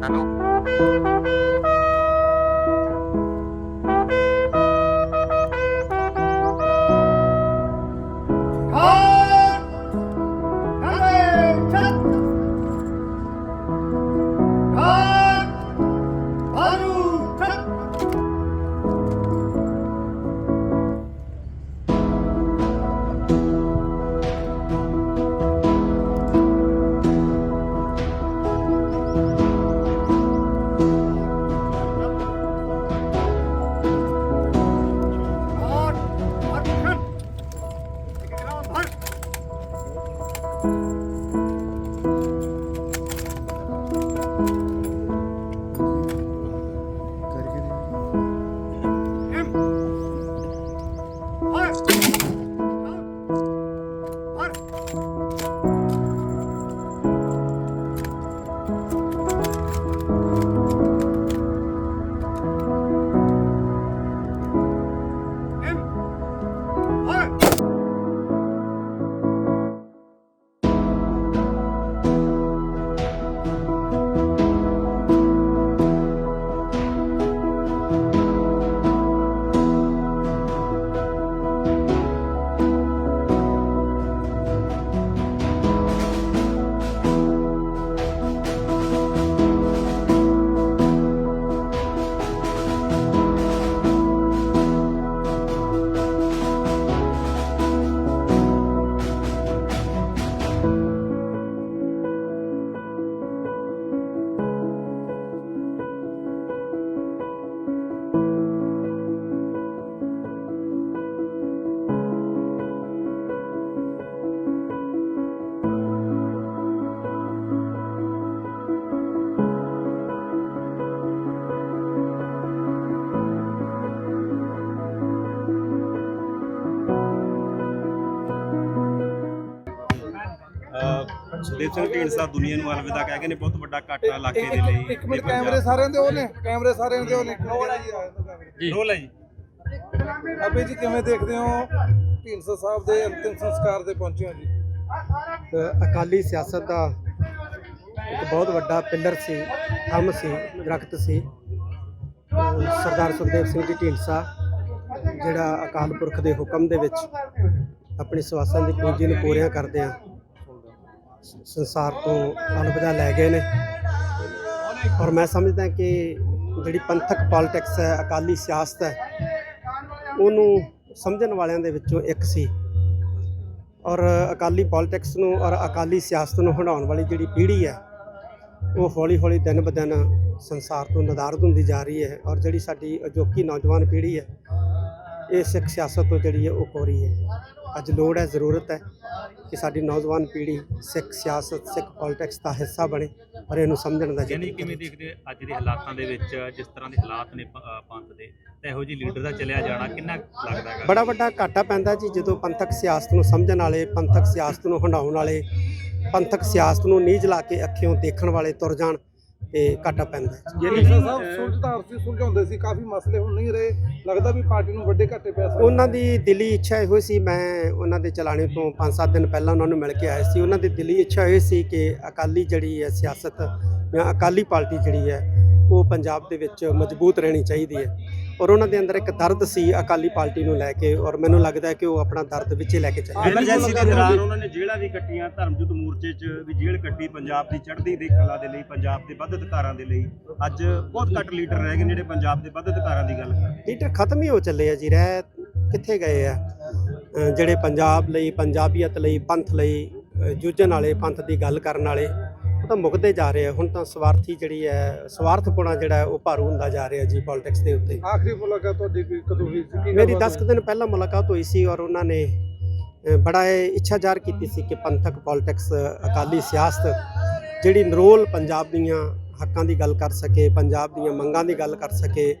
なの。ਗੁਰਦੇਵ ਸਿੰਘ ਢੀਂਡਸਾ ਦੁਨੀਆ ਨੂੰ ਅਲਵਿਦਾ ਕਹਿ ਗਏ ਨੇ ਬਹੁਤ ਵੱਡਾ ਘਾਟਾ ਇਲਾਕੇ ਦੇ ਲਈ ਇੱਕ ਮਿੰਟ ਕੈਮਰੇ ਸਾਰਿਆਂ ਦੇ ਉਹ ਨੇ ਕੈਮਰੇ ਸਾਰਿਆਂ ਦੇ ਉਹ ਨੇ। ਜੀ ਰੋਲ ਅਬੇ ਜੀ। ਕਿਵੇਂ ਦੇਖਦੇ ਹੋ? ਢੀਂਡਸਾ ਸਾਹਿਬ ਦੇ ਅੰਤਿਮ ਸੰਸਕਾਰ ਤੇ ਪਹੁੰਚੇ ਹੋ ਜੀ। ਅਕਾਲੀ ਸਿਆਸਤ ਦਾ ਇੱਕ ਬਹੁਤ ਵੱਡਾ ਪਿੱਲਰ ਸੀ ਥੰਮ ਸੀ ਦਰਖਤ ਸੀ ਸਰਦਾਰ ਸੁਖਦੇਵ ਸਿੰਘ ਜੀ ਢੀਂਡਸਾ ਜਿਹੜਾ ਅਕਾਲ ਪੁਰਖ ਦੇ ਹੁਕਮ ਦੇ ਵਿੱਚ ਆਪਣੀ ਸਵਾਸਾਂ ਦੀ ਪੂੰਜੀ ਨੂੰ ਪੂਰੀਆਂ ਕਰਦੇ ਆ। ਸੰਸਾਰ ਤੋਂ ਅਲਵਿਦਾ ਲੈ ਗਏ ਨੇ। ਔਰ ਮੈਂ ਸਮਝਦਾ ਕਿ ਜਿਹੜੀ ਪੰਥਕ ਪੋਲਿਟਿਕਸ ਹੈ, ਅਕਾਲੀ ਸਿਆਸਤ ਹੈ, ਉਹਨੂੰ ਸਮਝਣ ਵਾਲਿਆਂ ਦੇ ਵਿੱਚੋਂ ਇੱਕ ਸੀ। ਔਰ ਅਕਾਲੀ ਪੋਲਿਟਿਕਸ ਨੂੰ ਔਰ ਅਕਾਲੀ ਸਿਆਸਤ ਨੂੰ ਹੰਡਾਉਣ ਵਾਲੀ ਜਿਹੜੀ ਪੀੜ੍ਹੀ ਹੈ, ਉਹ ਹੌਲੀ ਹੌਲੀ ਦਿਨ ਬ ਦਿਨ ਸੰਸਾਰ ਤੋਂ ਨਦਾਰਦ ਹੁੰਦੀ ਜਾ ਰਹੀ ਹੈ। ਔਰ ਜਿਹੜੀ ਸਾਡੀ ਅਜੋਕੀ ਨੌਜਵਾਨ ਪੀੜ੍ਹੀ ਹੈ ਇਹ ਸਿੱਖ ਸਿਆਸਤ ਤੋਂ ਜਿਹੜੀ ਹੈ ਉਹ ਕੋਰੀ ਹੈ। ਅੱਜ ਲੋੜ ਹੈ ਜ਼ਰੂਰਤ ਹੈ ਕਿ ਸਾਡੀ ਨੌਜਵਾਨ ਪੀੜ੍ਹੀ ਸਿੱਖ ਸਿਆਸਤ ਸਿੱਖ ਪੋਲਿਟਿਕਸ ਦਾ ਹਿੱਸਾ ਬਣੇ ਔਰ ਇਹਨੂੰ ਸਮਝਣ ਦਾ ਯਾਨੀ ਕਿਵੇਂ। ਦੇਖਦੇ ਅੱਜ ਦੇ ਹਾਲਾਤਾਂ ਦੇ ਵਿੱਚ ਜਿਸ ਤਰ੍ਹਾਂ ਦੇ ਹਾਲਾਤ ਨੇ ਪੰਥ ਦੇ ਤਾਂ ਇਹੋ ਜਿਹੀ ਲੀਡਰ ਦਾ ਚਲਿਆ ਜਾਣਾ ਕਿੰਨਾ ਲੱਗਦਾ ਹੈਗਾ? ਬੜਾ ਵੱਡਾ ਘਾਟਾ ਪੈਂਦਾ ਜੀ ਜਦੋਂ ਪੰਥਕ ਸਿਆਸਤ ਨੂੰ ਸਮਝਣ ਵਾਲੇ ਪੰਥਕ ਸਿਆਸਤ ਨੂੰ ਹੰਡਾਉਣ ਵਾਲੇ ਪੰਥਕ ਸਿਆਸਤ ਨੂੰ ਨੀਝ ਲਾ ਕੇ ਅੱਖਿਓਂ ਦੇਖਣ ਵਾਲੇ ਤੁਰ ਜਾਣ। ਤੇ ਘਾਟਾ ਪੈਂਦਾ ਹੈ। ਢੀਂਡਸਾ ਸਾਹਿਬ ਸੁਲਝਦਾਰ ਸੀ ਸੁਲਝਾਉਂਦੇ ਸੀ ਕਾਫੀ ਮਸਲੇ ਹੁਣ ਨਹੀਂ ਰਹੇ। ਲੱਗਦਾ ਵੀ ਪਾਰਟੀ ਨੂੰ ਵੱਡੇ ਘਾਟੇ ਪੈ ਸਕਦੇ ਉਹਨਾਂ ਦੀ ਦਿਲੀ ਇੱਛਾ ਇਹੋ ਸੀ ਮੈਂ ਉਹਨਾਂ ਦੇ ਚਲਾਣੇ ਤੋਂ 5-7 ਦਿਨ ਪਹਿਲਾਂ ਉਹਨਾਂ ਨੂੰ ਮਿਲ ਕੇ ਆਇਆ ਸੀ। ਉਹਨਾਂ ਦੀ ਦਿਲੀ ਇੱਛਾ ਇਹ ਸੀ ਕਿ ਅਕਾਲੀ ਜਿਹੜੀ ਹੈ ਸਿਆਸਤ ਜਾਂ ਅਕਾਲੀ ਪਾਰਟੀ ਜਿਹੜੀ ਹੈ ਉਹ ਪੰਜਾਬ ਦੇ ਵਿੱਚ ਮਜ਼ਬੂਤ ਰਹਿਣੀ ਚਾਹੀਦੀ ਹੈ। ਔਰ ਉਹਨਾਂ ਦੇ ਅੰਦਰ ਇੱਕ ਦਰਦ ਸੀ ਅਕਾਲੀ ਪਾਰਟੀ ਨੂੰ ਲੈ ਕੇ ਔਰ ਮੈਨੂੰ ਲੱਗਦਾ ਹੈ ਕਿ ਉਹ ਆਪਣਾ ਦਰਦ ਵਿੱਚੇ ਲੈ ਕੇ ਚੱਲੇ। ਐਮਰਜੈਂਸੀ ਦੇ ਦੌਰਾਨ ਉਹਨਾਂ ਨੇ ਜੇਲ੍ਹਾਂ ਵੀ ਕੱਟੀਆਂ ਧਰਮਯੁੱਧ ਮੋਰਚੇ 'ਚ ਵੀ ਜੇਲ੍ਹ ਕੱਟੀ ਪੰਜਾਬ ਦੀ ਚੜ੍ਹਦੀ ਦੇ ਕਲਾ ਦੇ ਲਈ ਪੰਜਾਬ ਦੇ ਵੱਧ ਅਧਿਕਾਰਾਂ ਦੇ ਲਈ। ਅੱਜ ਬਹੁਤ ਘੱਟ ਲੀਡਰ ਰਹਿ ਗਏ ਨੇ ਜਿਹੜੇ ਪੰਜਾਬ ਦੇ ਵੱਧ ਅਧਿਕਾਰਾਂ ਦੀ ਗੱਲ ਕਰਦੇ ਲੀਡਰ ਖਤਮ ਹੀ ਹੋ ਚੱਲੇ ਆ ਜੀ ਰਹਿ ਕਿੱਥੇ ਗਏ ਆ? ਜਿਹੜੇ ਪੰਜਾਬ ਲਈ ਪੰਜਾਬੀਅਤ ਲਈ ਪੰਥ ਲਈ ਜੂਝਣ ਵਾਲੇ ਪੰਥ ਦੀ ਗੱਲ ਕਰਨ ਵਾਲੇ ਤਾਂ ਮੁੱਕਦੇ ਜਾ ਰਹੇ ਆ ਹੁਣ ਤਾਂ ਸਵਾਰਥੀ ਜਿਹੜੀ ਹੈ ਸਵਾਰਥਪੁਣਾ ਜਿਹੜਾ ਉਹ ਭਾਰੂ ਹੁੰਦਾ ਜਾ ਰਿਹਾ ਜੀ ਪੋਲਿਟਿਕਸ ਦੇ ਉੱਤੇ। ਆਖਰੀ ਮੁਲਾਕਾਤ ਤੁਹਾਡੀ ਕੋਈ ਕਦੋਂ ਹੋਈ ਸੀ? ਮੇਰੀ ਗੱਲਬਾਤ 10 ਦਿਨ ਪਹਿਲਾਂ ਮੁਲਾਕਾਤ ਹੋਈ ਸੀ ਔਰ ਉਹਨਾਂ ਨੇ ਬੜਾ ਇੱਛਾ ਜ਼ਾਹਰ ਕੀਤੀ ਸੀ ਕਿ ਪੰਥਕ ਪੋਲਿਟਿਕਸ ਅਕਾਲੀ ਸਿਆਸਤ ਜਿਹੜੀ ਨਰੋਲ ਪੰਜਾਬ ਦੀਆਂ ਹੱਕਾਂ ਦੀ ਗੱਲ ਕਰ ਸਕੇ ਪੰਜਾਬ ਦੀਆਂ ਮੰਗਾਂ ਦੀ ਗੱਲ ਕਰ ਸਕੇ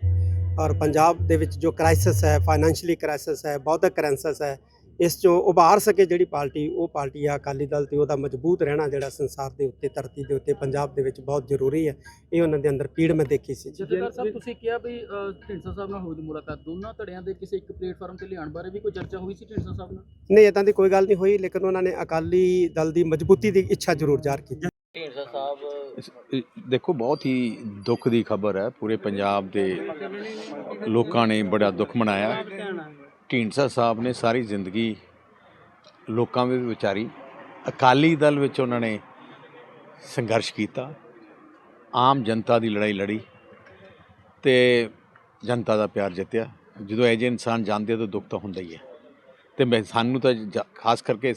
ਔਰ ਪੰਜਾਬ ਦੇ ਵਿੱਚ ਜੋ ਕ੍ਰਾਈਸਿਸ ਹੈ ਫਾਈਨੈਂਸ਼ੀਅਲੀ ਕ੍ਰਾਈਸਿਸ ਹੈ ਬੌਧਿਕ ਕ੍ਰਾਈਸਿਸ ਹੈ ਇਸ ਚੋਂ ਉਭਾਰ ਸਕੇ ਜਿਹੜੀ ਪਾਰਟੀ ਉਹ ਪਾਰਟੀ ਆ ਅਕਾਲੀ ਦਲ ਤੇ ਉਹਦਾ ਮਜ਼ਬੂਤ ਰਹਿਣਾ ਜਿਹੜਾ ਸੰਸਾਰ ਦੇ ਉੱਤੇ ਧਰਤੀ ਦੇ ਉੱਤੇ ਪੰਜਾਬ ਦੇ ਵਿੱਚ ਬਹੁਤ ਜ਼ਰੂਰੀ ਹੈ। ਇਹ ਉਹਨਾਂ ਦੇ ਅੰਦਰ ਪੀੜ ਮੈਂ ਦੇਖੀ ਸੀ। ਜਥੇਦਾਰ ਸਾਹਿਬ ਤੁਸੀਂ ਕਿਹਾ ਵੀ ਅ, ਢੀਂਡਸਾ ਸਾਹਿਬ ਨਾਲ ਹੋਈ ਦੀ ਮੁਲਾਕਾਤ ਦੋਨਾਂ ਧੜਿਆਂ ਦੇ ਕਿਸੇ ਇੱਕ ਪਲੇਟਫਾਰਮ ਤੇ ਲਿਆਉਣ ਬਾਰੇ ਵੀ ਕੋਈ ਚਰਚਾ ਹੋਈ ਸੀ ਢੀਂਡਸਾ ਸਾਹਿਬ ਨਾਲ? ਨਹੀਂ ਇਦਾਂ ਦੀ ਕੋਈ ਗੱਲ ਨਹੀਂ ਹੋਈ ਲੇਕਿਨ ਉਹਨਾਂ ਨੇ ਅਕਾਲੀ ਦਲ ਦੀ ਮਜ਼ਬੂਤੀ ਦੀ ਇੱਛਾ ਜ਼ਰੂਰ ਜ਼ਾਹਰ ਕੀਤੀ। ਢੀਂਡਸਾ ਸਾਹਿਬ ਦੇਖੋ ਬਹੁਤ ਹੀ ਦੁੱਖ ਦੀ ਖਬਰ ਹੈ। ਪੂਰੇ ਪੰਜਾਬ ਦੇ ਲੋਕਾਂ ਨੇ ਬੜਾ ਦੁੱਖ ਮਨਾਇਆ। ਢੀਂਡਸਾ ਸਾਹਿਬ ਨੇ ਸਾਰੀ ਜ਼ਿੰਦਗੀ ਲੋਕਾਂ ਵਿੱਚ ਵਿਚਾਰੀ, ਅਕਾਲੀ ਦਲ ਵਿੱਚ ਉਹਨਾਂ ਨੇ ਸੰਘਰਸ਼ ਕੀਤਾ, ਆਮ ਜਨਤਾ ਦੀ ਲੜਾਈ ਲੜੀ ਤੇ ਜਨਤਾ ਦਾ ਪਿਆਰ ਜਿੱਤਿਆ। ਜਦੋਂ ਇਹ ਜਿਹੇ ਇਨਸਾਨ ਜਾਂਦੇ ਆ ਤਾਂ ਦੁੱਖ ਤਾਂ ਹੁੰਦਾ ਹੀ ਹੈ। ਤੇ ਮੈਂ, ਸਾਨੂੰ ਤਾਂ ਜਾ- ਖਾਸ ਕਰਕੇ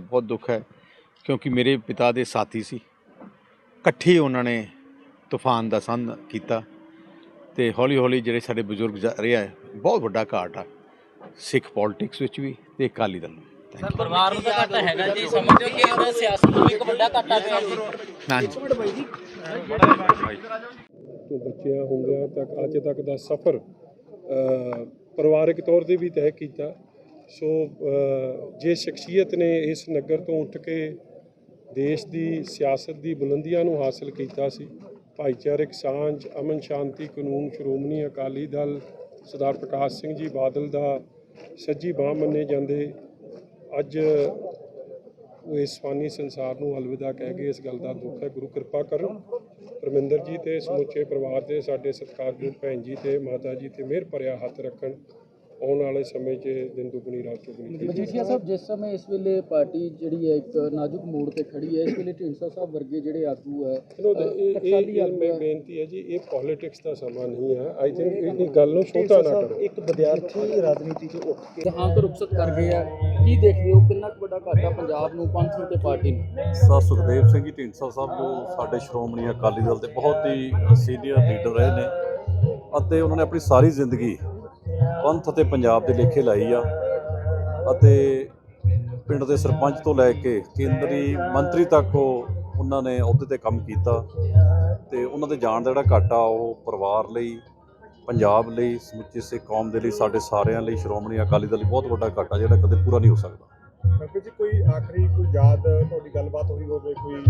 ਬਹੁਤ ਦੁੱਖ ਹੈ ਕਿਉਂਕਿ ਮੇਰੇ ਪਿਤਾ ਦੇ ਸਾਥੀ ਸੀ। ਇਕੱਠੇ ਉਹਨਾਂ ਨੇ ਤੂਫਾਨ ਦਾ ਸਾਹਮਣਾ ਕੀਤਾ ਤੇ ਹੌਲੀ ਹੌਲੀ ਜਿਹੜੇ ਸਾਡੇ ਬਜ਼ੁਰਗ ਜਾ ਰਿਹਾ ਹੈ ਬਹੁਤ ਵੱਡਾ ਘਾਟ ਆ। ਸਿੱਖ ਪੋਲਿਟਿਕਸ ਵਿੱਚ ਵੀ ਤੇ ਅਕਾਲੀ ਦਲ ਨੂੰ. ਪਰਿਵਾਰ ਨੂੰ ਤਾਂ ਘਾਟਾ ਹੈਗਾ ਜੀ ਸਮਝਦੇ ਹੋ ਕਿ ਉਹਨਾਂ ਸਿਆਸਤ ਨੂੰ ਇੱਕ ਵੱਡਾ ਘਾਟਾ ਪਿਆ ਜੀ ਹਾਂਜੀ। ਤੋਂ ਬੱਚਿਆਂ ਹੁੰਦਿਆਂ ਤੱਕ ਅੱਜ ਤੱਕ ਦਾ ਸਫ਼ਰ ਅ, ਪਰਿਵਾਰਕ ਤੌਰ ਤੇ ਵੀ ਤੈਅ ਕੀਤਾ। ਸੋ ਜੇ ਸ਼ਖਸੀਅਤ ਨੇ ਇਸ ਨਗਰ ਤੋਂ ਉੱਠ ਕੇ ਦੇਸ਼ ਦੀ ਸਿਆਸਤ ਦੀ ਬੁਲੰਦੀਆਂ ਨੂੰ ਹਾਸਲ ਕੀਤਾ ਸੀ ਭਾਈਚਾਰਕ ਸਾਂਝ ਅਮਨ ਸ਼ਾਂਤੀ ਕਾਨੂੰਨ ਸ਼੍ਰੋਮਣੀ ਅਕਾਲੀ ਦਲ ਸਰਦਾਰ ਪ੍ਰਕਾਸ਼ ਸਿੰਘ ਜੀ ਬਾਦਲ ਦਾ ਸੱਜੀ ਬਾਹ ਮੰਨੇ ਜਾਂਦੇ। ਅੱਜ ਉਹ ਇਸ ਫਾਨੀ ਸੰਸਾਰ ਨੂੰ ਅਲਵਿਦਾ ਕਹਿ ਕੇ ਇਸ ਗੱਲ ਦਾ ਦੁੱਖ ਹੈ। ਗੁਰੂ ਕਿਰਪਾ ਕਰਨ ਪਰਮਿੰਦਰ ਜੀ ਤੇ ਸਮੁੱਚੇ ਪਰਿਵਾਰ ਦੇ, ਸਾਡੇ ਸਤਿਕਾਰਯੋਗ ਭੈਣ ਜੀ ਤੇ ਮਾਤਾ ਜੀ ਤੇ ਮਿਹਰ ਭਰਿਆ ਹੱਥ ਰੱਖਣ। ਆਉਣ ਵਾਲੇ ਸਮੇਂ 'ਚ ਦਿਨ ਦੁਗਣੀ ਰਾਤ ਚੁਗਣੀ ਮਜੀਠੀਆ ਸਾਹਿਬ ਜਿਸ ਸਮੇਂ ਇਸ ਵੇਲੇ ਪਾਰਟੀ ਜਿਹੜੀ ਹੈ ਇੱਕ ਨਾਜ਼ੁਕ ਮੋੜ ਤੇ ਖੜੀ ਹੈ ਇਸ ਵੇਲੇ ਢੀਂਡਸਾ ਸਾਹਿਬ ਵਰਗੇ ਜਿਹੜੇ ਆਗੂ ਹੈ ਇਹ ਹੈ। ਬੇਨਤੀ ਹੈ ਜੀ ਇਹ ਪੋਲਿਟਿਕਸ ਦਾ ਸਮਾਂ ਨਹੀਂ ਹੈ। ਆਈ ਥਿੰਕ ਇਹ ਗੱਲ ਨੂੰ ਛੋਟਾ ਨਾ ਕਰੋ। ਇੱਕ ਵਿਦਿਆਰਥੀ ਰਾਜਨੀਤੀ 'ਚ ਉੱਠ ਕੇ ਜਹਾਂ ਤੋਂ ਰੁਖਸਤ ਕਰ ਗਏ ਆ। ਕੀ ਦੇਖਦੇ ਹੋ? ਕਿੰਨਾ ਕੁ ਵੱਡਾ ਘਾਟਾ ਪੰਜਾਬ ਨੂੰ ਪੰਥ ਨੂੰ ਤੇ ਪਾਰਟੀ ਨੂੰ? ਸਰ ਸੁਖਦੇਵ ਸਿੰਘ ਜੀ ਢੀਂਡਸਾ ਸਾਹਿਬ ਜੋ ਸਾਡੇ ਸ਼੍ਰੋਮਣੀ ਅਕਾਲੀ ਦਲ ਦੇ ਬਹੁਤ ਹੀ ਸੀਨੀਅਰ ਲੀਡਰ ਰਹੇ ਨੇ ਅਤੇ ਉਹਨਾਂ ਨੇ ਆਪਣੀ ਸਾਰੀ ਜ਼ਿੰਦਗੀ ਪੰਥ ਅਤੇ ਪੰਜਾਬ ਦੇ ਲੇਖੇ ਲਾਈ ਆ ਅਤੇ ਪਿੰਡ ਦੇ ਸਰਪੰਚ ਤੋਂ ਲੈ ਕੇ ਕੇਂਦਰੀ ਮੰਤਰੀ ਤੱਕ ਉਹ ਉਹਨਾਂ ਨੇ ਅਹੁਦੇ ਤੇ ਕੰਮ ਕੀਤਾ ਤੇ ਉਹਨਾਂ ਦੇ ਜਾਣ ਦਾ ਜਿਹੜਾ ਘਾਟਾ ਉਹ ਪਰਿਵਾਰ ਲਈ ਪੰਜਾਬ ਲਈ ਸਮੁੱਚੀ ਸਿੱਖ ਕੌਮ ਦੇ ਲਈ ਸਾਡੇ ਸਾਰਿਆਂ ਲਈ ਸ਼੍ਰੋਮਣੀ ਅਕਾਲੀ ਦਲ ਲਈ ਬਹੁਤ ਵੱਡਾ ਘਾਟਾ ਜਿਹੜਾ ਕਦੇ ਪੂਰਾ ਨਹੀਂ ਹੋ ਸਕਦਾ। ਬਾਕੀ ਜੀ ਕੋਈ ਆਖਰੀ ਕੋਈ ਯਾਦ ਤੁਹਾਡੀ ਗੱਲਬਾਤ ਹੋਈ ਹੋਵੇ ਕੋਈ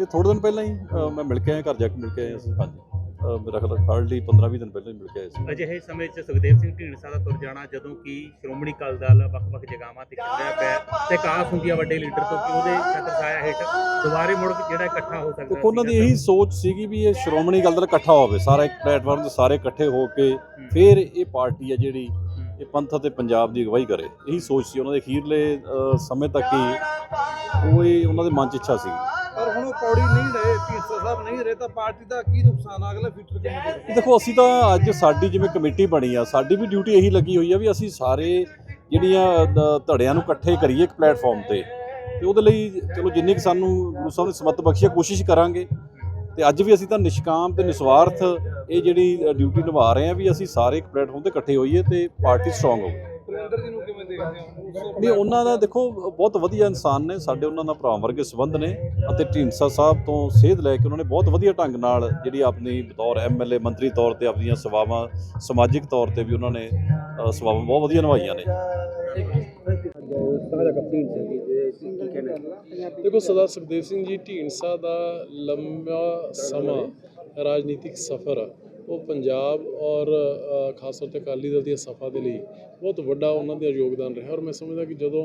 ਇਹ ਥੋੜੇ ਦਿਨ ਪਹਿਲਾਂ ਹੀ ਮੈਂ ਮਿਲ ਕੇ ਆਇਆ ਘਰ ਜਾ ਕੇ ਮਿਲ ਕੇ ਆਇਆ ਸੀ ਹਾਂਜੀ। ਮੇਰਾ ਖਿਆਲ ਹਾਰਡਲੀ 15-20 ਦਿਨ ਪਹਿਲਾਂ ਹੀ ਮਿਲ ਕੇ ਆਏ ਸੀ। ਅਜਿਹੇ ਸਮੇਂ 'ਚ ਸੁਖਦੇਵ ਸਿੰਘ ਢੀਂਡਸਾ ਦਾ ਤੁਰ ਜਾਣਾ ਜਦੋਂ ਕਿ ਸ਼੍ਰੋਮਣੀ ਅਕਾਲੀ ਦਲ ਵੱਖ-ਵੱਖ ਜਗ੍ਹਾਵਾਂ ਤੇ ਚੱਲਿਆ ਪਿਆ ਤੇ ਕਾਸ ਹੁੰਦੀ ਆ ਵੱਡੇ ਲੀਡਰ ਤੋਂ ਕਿ ਉਹਦੇ ਛਤਰ ਛਾਇਆ ਹੇਠ ਦੁਬਾਰੇ ਮੁੜ ਕੇ ਜਿਹੜਾ ਇਕੱਠਾ ਹੋ ਸਕਦਾ ਉਹਨਾਂ ਦੀ। ਇਹੀ ਸੋਚ ਸੀਗੀ ਵੀ ਇਹ ਸ਼੍ਰੋਮਣੀ ਅਕਾਲੀ ਦਲ ਇਕੱਠਾ ਹੋਵੇ ਸਾਰਾ ਇੱਕ ਪਲੇਟਫਾਰਮ ਤੇ ਸਾਰੇ ਇਕੱਠੇ ਹੋ ਕੇ ਫਿਰ ਇਹ ਪਾਰਟੀ ਆ ਜਿਹੜੀ ਇਹ ਪੰਥ ਅਤੇ ਪੰਜਾਬ ਦੀ ਅਗਵਾਈ ਕਰੇ। ਇਹੀ ਸੋਚ ਸੀ ਉਹਨਾਂ ਦੇ ਅਖੀਰਲੇ ਸਮੇਂ ਤੱਕ ਹੀ ਉਹ ਇਹ ਉਹਨਾਂ ਦੇ ਮਨ 'ਚ ਇੱਛਾ ਸੀ। ਹੁਣ ਉਹ ਪੌੜੀ ਨਹੀਂ ਰਹੇ ਢੀਂਡਸਾ ਸਾਹਿਬ ਨਹੀਂ ਰਹੇ ਤਾਂ ਪਾਰਟੀ ਦਾ ਕੀ ਨੁਕਸਾਨ ਆ? ਅਗਲੇ ਫਿਊਚਰ ਕਿਵੇਂ ਦੇਖੋ ਅਸੀਂ ਤਾਂ ਅੱਜ ਸਾਡੀ ਜਿਵੇਂ ਕਮੇਟੀ ਬਣੀ ਆ ਸਾਡੀ ਵੀ ਡਿਊਟੀ ਇਹੀ ਲੱਗੀ ਹੋਈ ਆ ਵੀ ਅਸੀਂ ਸਾਰੇ ਜਿਹੜੀਆਂ ਧੜਿਆਂ ਨੂੰ ਇਕੱਠੇ ਕਰੀਏ ਇੱਕ ਪਲੇਟਫਾਰਮ ਤੇ। ਤੇ ਉਹਦੇ ਲਈ ਚਲੋ ਜਿੰਨੀ ਕੁ ਸਾਨੂੰ ਗੁਰੂ ਸਾਹਿਬ ਨੇ ਸਮਤ ਬਖਸ਼ੀ ਆ, ਕੋਸ਼ਿਸ਼ ਕਰਾਂਗੇ। ਤੇ ਅੱਜ ਵੀ ਅਸੀਂ ਤਾਂ ਨਿਸ਼ਕਾਮ ਤੇ ਨਿਸਵਾਰਥ ਇਹ ਜਿਹੜੀ ਡਿਊਟੀ ਨਿਭਾ ਰਹੇ ਆ ਵੀ ਅਸੀਂ ਸਾਰੇ ਇੱਕ ਪਲੇਟਫਾਰਮ ਤੇ ਇਕੱਠੇ ਹੋਈਏ ਤੇ ਪਾਰਟੀ ਸਟਰੋਂਗ ਹੋਵੇ। ਨਹੀਂ, ਉਹਨਾਂ ਦਾ ਦੇਖੋ, ਬਹੁਤ ਵਧੀਆ ਇਨਸਾਨ ਨੇ, ਸਾਡੇ ਉਹਨਾਂ ਦਾ ਭਰਾ ਵਰਗੇ ਸੰਬੰਧ ਨੇ ਅਤੇ ਢੀਂਡਸਾ ਸਾਹਿਬ ਤੋਂ ਸੇਧ ਲੈ ਕੇ ਉਹਨਾਂ ਨੇ ਬਹੁਤ ਵਧੀਆ ਢੰਗ ਨਾਲ ਜਿਹੜੀ ਆਪਣੀ ਬਤੌਰ ਐਮਐਲਏ ਮੰਤਰੀ ਤੌਰ ਤੇ ਆਪਣੀਆਂ ਸੇਵਾਵਾਂ, ਸਮਾਜਿਕ ਤੌਰ ਤੇ ਵੀ ਉਹਨਾਂ ਨੇ ਸੇਵਾਵਾਂ ਬਹੁਤ ਵਧੀਆ ਨਿਭਾਈਆਂ ਨੇ। ਦੇਖੋ, ਸਰਦਾਰ ਸੁਖਦੇਵ ਸਿੰਘ ਜੀ, ਢੀਂਡਸਾ ਦਾ ਲੰਬਾ ਸਮਾਂ ਰਾਜਨੀਤਿਕ ਸਫ਼ਰ ਉਹ ਪੰਜਾਬ ਔਰ ਖਾਸ ਤੌਰ ਤੇ ਅਕਾਲੀ ਦਲ ਦੀਆਂ ਸਫਾ ਦੇ ਲਈ ਬਹੁਤ ਵੱਡਾ ਉਹਨਾਂ ਦਾ ਯੋਗਦਾਨ ਰਿਹਾ। ਔਰ ਮੈਂ ਸਮਝਦਾ ਕਿ ਜਦੋਂ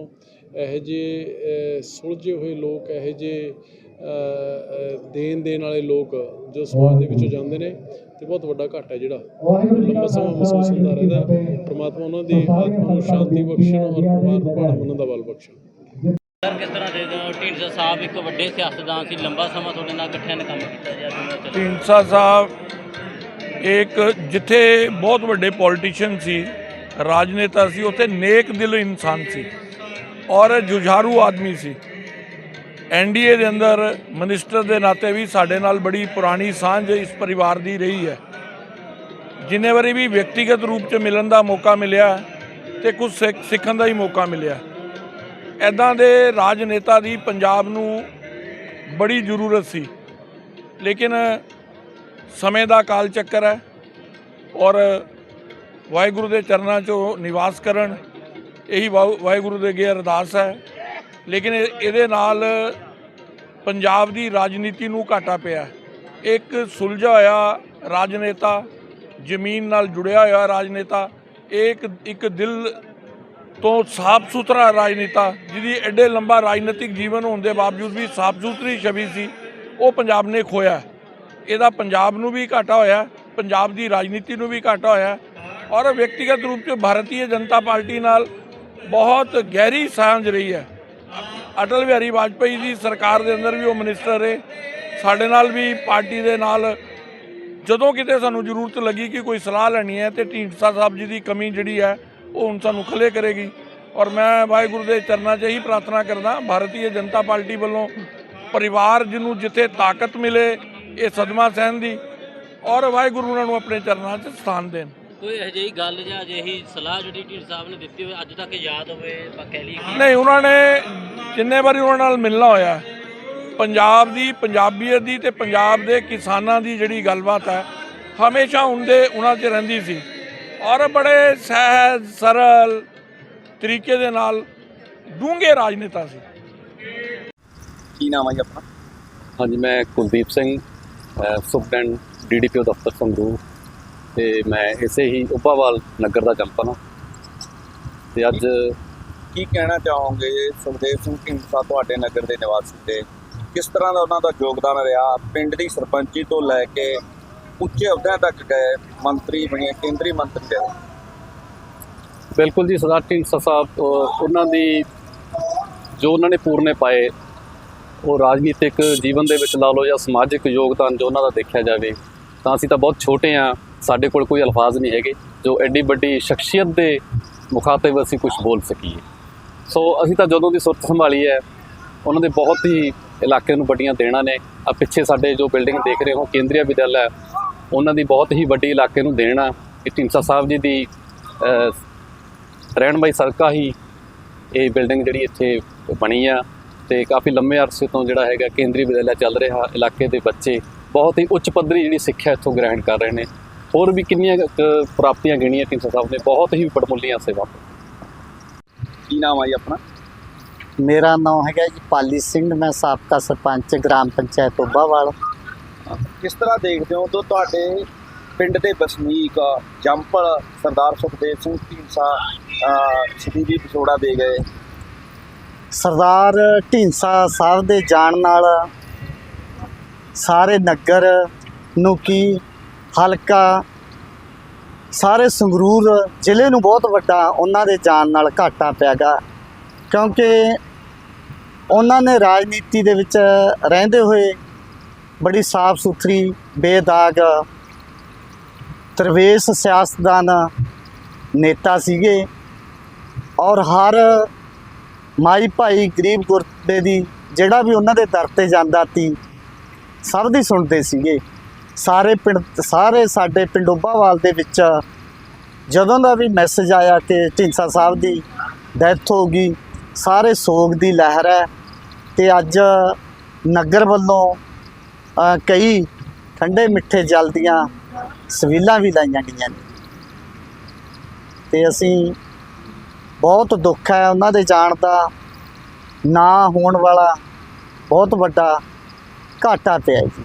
ਇਹੋ ਜਿਹੇ ਅ, ਸੁਲਝੇ ਹੋਏ ਲੋਕ ਇਹੋ ਅ, ਦੇਣ ਦੇਣ ਵਾਲੇ ਲੋਕ ਜੋ ਸਮਾਜ ਦੇ ਵਿੱਚੋਂ ਜਾਂਦੇ ਨੇ ਤੇ ਬਹੁਤ ਵੱਡਾ ਘਾਟਾ ਜਿਹੜਾ ਉਹ ਲੰਬਾ ਸਮਾਂ ਮਹਿਸੂਸ ਹੁੰਦਾ ਰਹਿੰਦਾ। ਪ੍ਰਮਾਤਮਾ ਉਹਨਾਂ ਦੀ ਆਤਮਾ ਨੂੰ ਸ਼ਾਂਤੀ ਬਖਸ਼ਣ ਔਰ ਪਰਿਵਾਰ ਨੂੰ ਭਾਣਾ ਮੰਨਣ ਦਾ ਬਲ ਬਖਸ਼ਣ। ਸਰ ਕਿਸ ਤਰ੍ਹਾਂ ਦੇਖਦੇ ਹੋ? ਢੀਂਡਸਾ ਸਾਹਿਬ ਇੱਕ ਵੱਡੇ ਸਿਆਸਤਦਾਨ ਸੀ। ਲੰਬਾ ਸਮਾਂ ਤੁਹਾਡੇ ਨਾਲ ਇਕੱਠਿਆਂ ਨੇ ਕੰਮ ਕੀਤਾ ਜਾਂ ਢੀਂਡਸਾ ਸਾਹਿਬ ਇੱਕ ਜਿੱਥੇ ਬਹੁਤ ਵੱਡੇ ਪੋਲੀਟੀਸ਼ੀਅਨ ਸੀ, ਰਾਜਨੇਤਾ ਸੀ, ਉੱਥੇ ਨੇਕ ਦਿਲ ਇਨਸਾਨ ਸੀ ਔਰ ਜੁਝਾਰੂ ਆਦਮੀ ਸੀ। ਐਨਡੀਏ ਦੇ ਅੰਦਰ ਮਿਨਿਸਟਰ ਦੇ ਨਾਤੇ ਵੀ ਸਾਡੇ ਨਾਲ ਬੜੀ ਪੁਰਾਣੀ ਸਾਂਝ ਇਸ ਪਰਿਵਾਰ ਦੀ ਰਹੀ ਹੈ। ਜਿੰਨੇ ਵਾਰੀ ਵੀ ਵਿਅਕਤੀਗਤ ਰੂਪ 'ਚ ਮਿਲਣ ਦਾ ਮੌਕਾ ਮਿਲਿਆ ਤੇ ਕੁਝ ਸਿੱਖ- ਸਿੱਖਣ ਦਾ ਹੀ ਮੌਕਾ ਮਿਲਿਆ। ਐਦਾਂ ਦੇ ਰਾਜਨੇਤਾ ਦੀ ਪੰਜਾਬ ਨੂੰ ਬੜੀ ਜ਼ਰੂਰਤ ਸੀ। ਲੇਕਿਨ ਸਮੇਂ ਦਾ ਕਾਲ ਚੱਕਰ ਹੈ ਔਰ ਵਾਹਿਗੁਰੂ ਦੇ ਚਰਨਾਂ 'ਚੋਂ ਨਿਵਾਸ ਕਰਨ, ਇਹੀ ਵਾਹਿ- ਵਾਹਿਗੁਰੂ ਦੇ ਅੱਗੇ ਅਰਦਾਸ ਹੈ। ਲੇਕਿਨ ਇਹਦੇ ਨਾਲ ਪੰਜਾਬ ਦੀ ਰਾਜਨੀਤੀ ਨੂੰ ਘਾਟਾ ਪਿਆ ਇੱਕ ਸੁਲਝਾ ਹੋਇਆ ਰਾਜਨੇਤਾ, ਜ਼ਮੀਨ ਨਾਲ ਜੁੜਿਆ ਹੋਇਆ ਰਾਜਨੇਤਾ, ਇੱਕ ਇੱਕ ਦਿਲ ਤੋਂ ਸਾਫ਼ ਸੁਥਰਾ ਰਾਜਨੇਤਾ, ਜਿਹਦੀ ਐਡੇ ਲੰਬਾ ਰਾਜਨੀਤਿਕ ਜੀਵਨ ਹੋਣ ਦੇ ਬਾਵਜੂਦ ਵੀ ਸਾਫ਼ ਸੁਥਰੀ ਛਵੀ ਸੀ, ਉਹ ਪੰਜਾਬ ਨੇ ਖੋਇਆ ਇਹਦਾ ਪੰਜਾਬ ਨੂੰ ਵੀ ਘਾਟਾ ਹੋਇਆ, ਪੰਜਾਬ ਦੀ ਰਾਜਨੀਤੀ ਨੂੰ ਵੀ ਘਾਟਾ ਹੋਇਆ ਔਰ ਵਿਅਕਤੀਗਤ ਰੂਪ 'ਚ ਭਾਰਤੀ ਜਨਤਾ ਪਾਰਟੀ ਨਾਲ ਬਹੁਤ ਗਹਿਰੀ ਸਾਂਝ ਰਹੀ ਹੈ। ਅਟਲ ਬਿਹਾਰੀ ਵਾਜਪਾਈ ਦੀ ਸਰਕਾਰ ਦੇ ਅੰਦਰ ਵੀ ਉਹ ਮਿਨਿਸਟਰ ਰਹੇ, ਸਾਡੇ ਨਾਲ ਵੀ ਪਾਰਟੀ ਦੇ ਨਾਲ ਜਦੋਂ ਕਿਤੇ ਸਾਨੂੰ ਜ਼ਰੂਰਤ ਲੱਗੀ ਕਿ ਕੋਈ ਸਲਾਹ ਲੈਣੀ ਹੈ ਤੇ ਢੀਂਡਸਾ ਸਾਹਿਬ ਜੀ ਦੀ ਕਮੀ ਜਿਹੜੀ ਹੈ, ਉਹ ਹੁਣ ਸਾਨੂੰ ਖਲੇ ਕਰੇਗੀ। ਔਰ ਮੈਂ ਵਾਹਿਗੁਰੂ ਦੇ ਚਰਨਾਂ 'ਚ ਹੀ ਪ੍ਰਾਰਥਨਾ ਕਰਦਾ, ਭਾਰਤੀ ਜਨਤਾ ਪਾਰਟੀ ਵੱਲੋਂ ਪਰਿਵਾਰ ਜਿਹਨੂੰ ਜਿੱਥੇ ਤਾਕਤ ਮਿਲੇ ਇਹ ਸਦਮਾ ਸਹਿਣ ਦੀ ਔਰ ਵਾਹਿਗੁਰੂ ਉਹਨਾਂ ਨੂੰ ਆਪਣੇ ਚਰਨਾਂ 'ਚ ਸਥਾਨ ਦੇਣ। ਕੋਈ ਇਹੋ ਜਿਹੀ ਗੱਲ ਜਾਂ ਅਜਿਹੀ ਸਲਾਹ ਜਿਹੜੀ ਢੀਂਡਸਾ ਸਾਹਿਬ ਨੇ ਦਿੱਤੀ ਹੋਵੇ ਅੱਜ ਤੱਕ ਯਾਦ ਹੋਵੇ ਆਪਾਂ ਕਹਿ ਲਈਏ ਕਿ ਨਹੀਂ ਉਹਨਾਂ ਨੇ ਜਿੰਨੇ ਵਾਰੀ ਉਹਨਾਂ ਨਾਲ ਮਿਲਣਾ ਹੋਇਆ ਪੰਜਾਬ ਦੀ ਪੰਜਾਬੀਅਤ ਦੀ ਤੇ ਪੰਜਾਬ ਦੇ ਕਿਸਾਨਾਂ ਦੀ ਜਿਹੜੀ ਗੱਲਬਾਤ ਹੈ ਹਮੇਸ਼ਾ ਹੁੰਦੇ ਉਹਨਾਂ 'ਚ ਰਹਿੰਦੀ ਸੀ। ਔਰ ਬੜੇ ਸਹਿਜ ਸਰਲ ਤਰੀਕੇ ਦੇ ਨਾਲ ਡੂੰਘੇ ਰਾਜਨੇਤਾ ਸੀ। ਕੀ ਨਾਮ ਹੈ ਜੀ ਆਪਣਾ? ਹਾਂਜੀ ਮੈਂ ਕੁਲਦੀਪ ਸਿੰਘ ਸੁਪਰਡੈਂਟ ਡੀਡੀਪੀਓ ਦਫ਼ਤਰ ਸੰਗਰੂਰ ਤੇ ਮੈਂ ਇਸੇ ਹੀ ਉਪਾਵਾਲ ਨਗਰ ਦਾ ਜੰਪਨ ਹਾਂ। ਤੇ ਅੱਜ ਕੀ ਕਹਿਣਾ ਚਾਹੋਗੇ? ਸੁਖਦੇਵ ਸਿੰਘ ਢੀਂਡਸਾ ਤੁਹਾਡੇ ਨਗਰ ਦੇ ਨਿਵਾਸੀ ਤੇ ਕਿਸ ਤਰ੍ਹਾਂ ਦਾ ਉਹਨਾਂ ਦਾ ਯੋਗਦਾਨ ਰਿਹਾ? ਪਿੰਡ ਦੀ ਸਰਪੰਚੀ ਤੋਂ ਲੈ ਕੇ ਉੱਚੇ ਅਹੁਦਿਆਂ ਤੱਕ ਗਏ ਮੰਤਰੀ ਬਣੇ ਕੇਂਦਰੀ ਮੰਤਰੀ ਰਹੇ। ਬਿਲਕੁਲ ਜੀ ਸਰਦਾਰ ਢੀਂਡਸਾ ਸਾਹਿਬ ਉਹਨਾਂ ਦੀ ਜੋ ਉਹਨਾਂ ਨੇ ਪੂਰਨੇ ਪਾਏ ਉਹ ਰਾਜਨੀਤਿਕ ਜੀਵਨ ਦੇ ਵਿੱਚ ਲਾ ਲਓ ਜਾਂ ਸਮਾਜਿਕ ਯੋਗਦਾਨ ਜੋ ਉਹਨਾਂ ਦਾ ਦੇਖਿਆ ਜਾਵੇ, ਤਾਂ ਅਸੀਂ ਤਾਂ ਬਹੁਤ ਛੋਟੇ ਆ ਸਾਡੇ ਕੋਲ ਕੋਈ ਅਲਫਾਜ਼ ਨਹੀਂ ਹੈਗੇ, ਜੋ ਐਡੀ ਵੱਡੀ ਸ਼ਖਸੀਅਤ ਦੇ ਮੁਖਾਤਬ ਅਸੀਂ ਕੁਝ ਬੋਲ ਸਕੀਏ। ਸੋ ਅਸੀਂ ਤਾਂ ਜਦੋਂ ਦੀ ਸੁਰਤ ਸੰਭਾਲੀ ਹੈ, ਉਹਨਾਂ ਦੇ ਬਹੁਤ ਹੀ ਇਲਾਕੇ ਨੂੰ ਵੱਡੀਆਂ ਦੇਣਾ ਨੇ। ਆ ਪਿੱਛੇ ਸਾਡੇ ਜੋ ਬਿਲਡਿੰਗ ਦੇਖ ਰਹੇ ਹੋ ਕੇਂਦਰੀ ਵਿਦਿਆਲਾ ਹੈ ਉਹਨਾਂ ਦੀ ਬਹੁਤ ਹੀ ਵੱਡੀ ਇਲਾਕੇ ਨੂੰ ਦੇਣਾ, ਕਿ ਢੀਂਡਸਾ ਸਾਹਿਬ ਜੀ ਦੀ ਰਹਿਣ ਬਾਈ ਸਦਕਾ ਹੀ ਇਹ ਬਿਲਡਿੰਗ ਜਿਹੜੀ ਇੱਥੇ ਬਣੀ ਆ। ਤੇ ਕਾਫੀ ਲੰਮੇ ਅਰਸੇ ਤੋਂ ਜਿਹੜਾ ਹੈਗਾ ਕੇਂਦਰੀ ਵਿਦਿਆਲਾ ਚੱਲ ਰਿਹਾ ਇਲਾਕੇ ਦੇ ਬੱਚੇ ਬਹੁਤ ਹੀ ਉੱਚ ਪੱਧਰੀ ਜਿਹੜੀ ਸਿੱਖਿਆ ਇੱਥੋਂ ਗ੍ਰਹਿਣ ਕਰ ਰਹੇ ਨੇ। ਹੋਰ ਵੀ ਕਿੰਨੀਆਂ ਪ੍ਰਾਪਤੀਆਂ ਗਿਣੀਆਂ ਢੀਂਡਸਾ ਸਾਹਿਬ ਨੇ ਬਹੁਤ ਹੀ ਬੜਮੁੱਲੀਆਂ ਸੇਵਾ ਕੀ ਨਾਮ ਜੀ ਆਪਣਾ? ਮੇਰਾ ਨਾਮ ਹੈਗਾ ਜੀ ਪਾਲੀ ਸਿੰਘ ਮੈਂ ਸਾਬਕਾ ਸਰਪੰਚ ਗ੍ਰਾਮ ਪੰਚਾਇਤ ਟੋਬਾਵਾਲ ਕਿਸ ਤਰ੍ਹਾਂ ਦੇਖਦੇ ਹੋ? ਤੋਂ ਤੁਹਾਡੇ ਪਿੰਡ ਦੇ ਵਸਨੀਕ ਜੰਪਲ ਸਰਦਾਰ ਸੁਖਦੇਵ ਸਿੰਘ ਢੀਂਡਸਾ ਅਹ, ਸ਼ਹੀਦੀ ਵਿਛੋੜਾ ਦੇ ਗਏ। ਸਰਦਾਰ ਢੀਂਸਾ ਸਾਹਿਬ ਦੇ ਜਾਣ ਨਾਲ ਸਾਰੇ ਨਗਰ ਨੂੰ ਕੀ ਹਲਕਾ, ਸਾਰੇ ਸੰਗਰੂਰ ਜ਼ਿਲ੍ਹੇ ਨੂੰ ਬਹੁਤ ਵੱਡਾ ਉਹਨਾਂ ਦੇ ਜਾਣ ਨਾਲ ਘਾਟਾ ਪਿਆਗਾ ਕਿਉਂਕਿ ਉਹਨਾਂ ਨੇ ਰਾਜਨੀਤੀ ਦੇ ਵਿੱਚ ਰਹਿੰਦੇ ਹੋਏ ਬੜੀ ਸਾਫ਼ ਸੁਥਰੀ, ਬੇਦਾਗ, ਤਰਵੇਸ਼ ਸਿਆਸਤਦਾਨ ਨੇਤਾ ਸੀਗੇ ਔਰ ਹਰ ਮਾਈ ਭਾਈ ਗਰੀਬ ਗੁਰਦੇ ਦੀ ਜਿਹੜਾ ਵੀ ਉਹਨਾਂ ਦੇ ਦਰ ਤੇ ਜਾਂਦਾ ਸੀ, ਸਭ ਦੀ ਸੁਣਦੇ ਸੀਗੇ। ਸਾਰੇ ਪਿੰਡ, ਸਾਰੇ ਸਾਡੇ ਪਿੰਡੋਬਾਵਾਲ ਦੇ ਵਿੱਚ ਜਦੋਂ ਦਾ ਵੀ ਮੈਸੇਜ ਆਇਆ ਕਿ ਢੀਂਸਾ ਸਾਹਿਬ ਦੀ ਡੈਥ ਹੋ ਗਈ, ਸਾਰੇ ਸੋਗ ਦੀ ਲਹਿਰ ਹੈ ਤੇ ਅੱਜ ਨਗਰ ਵੱਲੋਂ ਕਈ ਠੰਡੇ ਮਿੱਠੇ ਜਲ ਦੀਆਂ ਸਵੀਲਾਂ ਵੀ ਲਾਈਆਂ ਗਈਆਂ ਨੇ। ਤੇ ਅਸੀਂ ਬਹੁਤ ਦੁੱਖ ਹੈ ਉਹਨਾਂ ਦੇ ਜਾਣ ਦਾ, ਨਾ ਹੋਣ ਵਾਲਾ ਬਹੁਤ ਵੱਡਾ ਘਾਟਾ ਪਿਆ ਹੈ ਜੀ।